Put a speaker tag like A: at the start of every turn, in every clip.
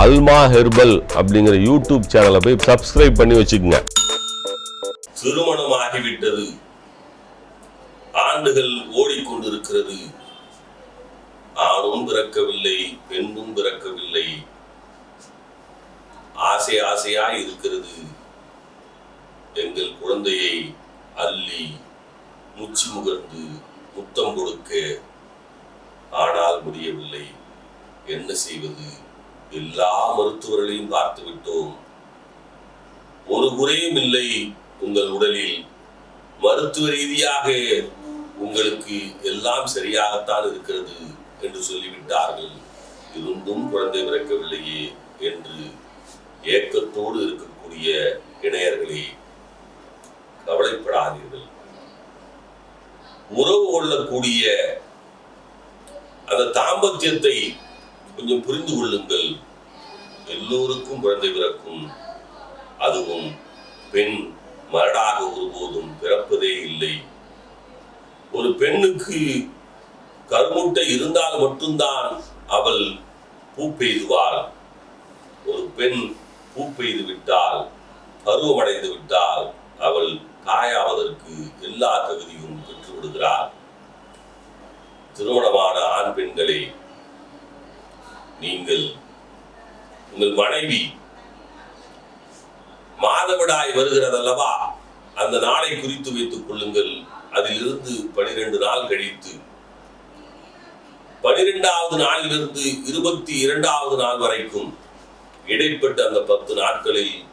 A: அல்மா herbal அப்படிங்கிற YouTube சேனலை போய் சப்ஸ்கிரைப் பண்ணி வச்சுக்கோங்க.
B: திருமணம் ஆகிவிட்டது ஆண்டுகள் ஓடிக்கொண்டிருக்கிறது. ஆணும் பிறக்கவில்லை பெண்ணும் பிறக்கவில்லை. ஆசை ஆசையாய் இருக்கிறது. எங்கள் குழந்தையை அள்ளி முச்சி முகர்ந்து முத்தம் கொடுக்க ஆனால் முடியவில்லை. என்ன செய்வது? எல்லா மருத்துவர்களையும் பார்த்து விட்டோம் ஒரு குறையும் இல்லை உங்கள் உடலில். மருத்துவ ரீதியாக உங்களுக்கு எல்லாம் சரியாகத்தான் இருக்கிறது என்று சொல்லிவிட்டார்கள். இருந்தும் குழந்தை பிறக்கவில்லையே என்று ஏக்கத்தோடு இருக்கக்கூடிய இணையர்களே கவலைப்படாதீர்கள். உறவு கொள்ளக்கூடிய அந்த தாம்பத்தியத்தை கொஞ்சம் புரிந்து கொள்ளுங்கள். எல்லோருக்கும் குழந்தை பிறக்கும். அதுவும் பெண் மரடாக ஒருபோதும் பிறப்பதே இல்லை. ஒரு பெண்ணுக்கு கருமுட்டை இருந்தால் மட்டும்தான் அவள் பூ பெய்துவாள். ஒரு பெண் பூ பெய்து விட்டால் பருவமடைந்து விட்டால் அவள் தாயாவதற்கு எல்லா தகுதியும் பெற்றுவிடுகிறாள். திருமணமான ஆண் பெண்களை நீங்கள் உங்கள் மனைவி மாதவிடாய் வருகிறதல்லவா? அந்த நாளை குறித்து வைத்துக் கொள்ளுங்கள். அதிலிருந்து பனிரெண்டு நாள் கழித்து. பனிரெண்டாவது நாளிலிருந்து இருபத்தி இரண்டாவது நாள் வரைக்கும் இடைப்பட்ட அந்த பத்து நாட்களில்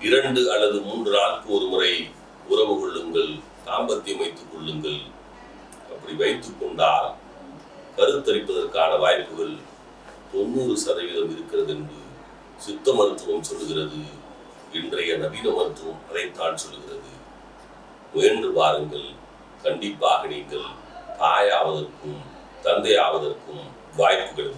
B: இரண்டு அல்லது மூன்று நாளுக்கு ஒரு முறை உறவு கொள்ளுங்கள் தாம்பத்தியம் வைத்துக் கொள்ளுங்கள். அப்படி வைத்துக் கொண்டால் கருத்தரிப்பதற்கான வாய்ப்புகள் தொண்ணூறு சதவீதம் இருக்கிறது என்று சித்த மருத்துவம் சொல்லுகிறது. இன்றைய நவீன மருத்துவம் அதைத்தான் சொல்லுகிறது. முயன்று பாருங்கள் கண்டிப்பாக நீங்கள் தாயாவதற்கும் தந்தையாவதற்கும் வாய்ப்புகள்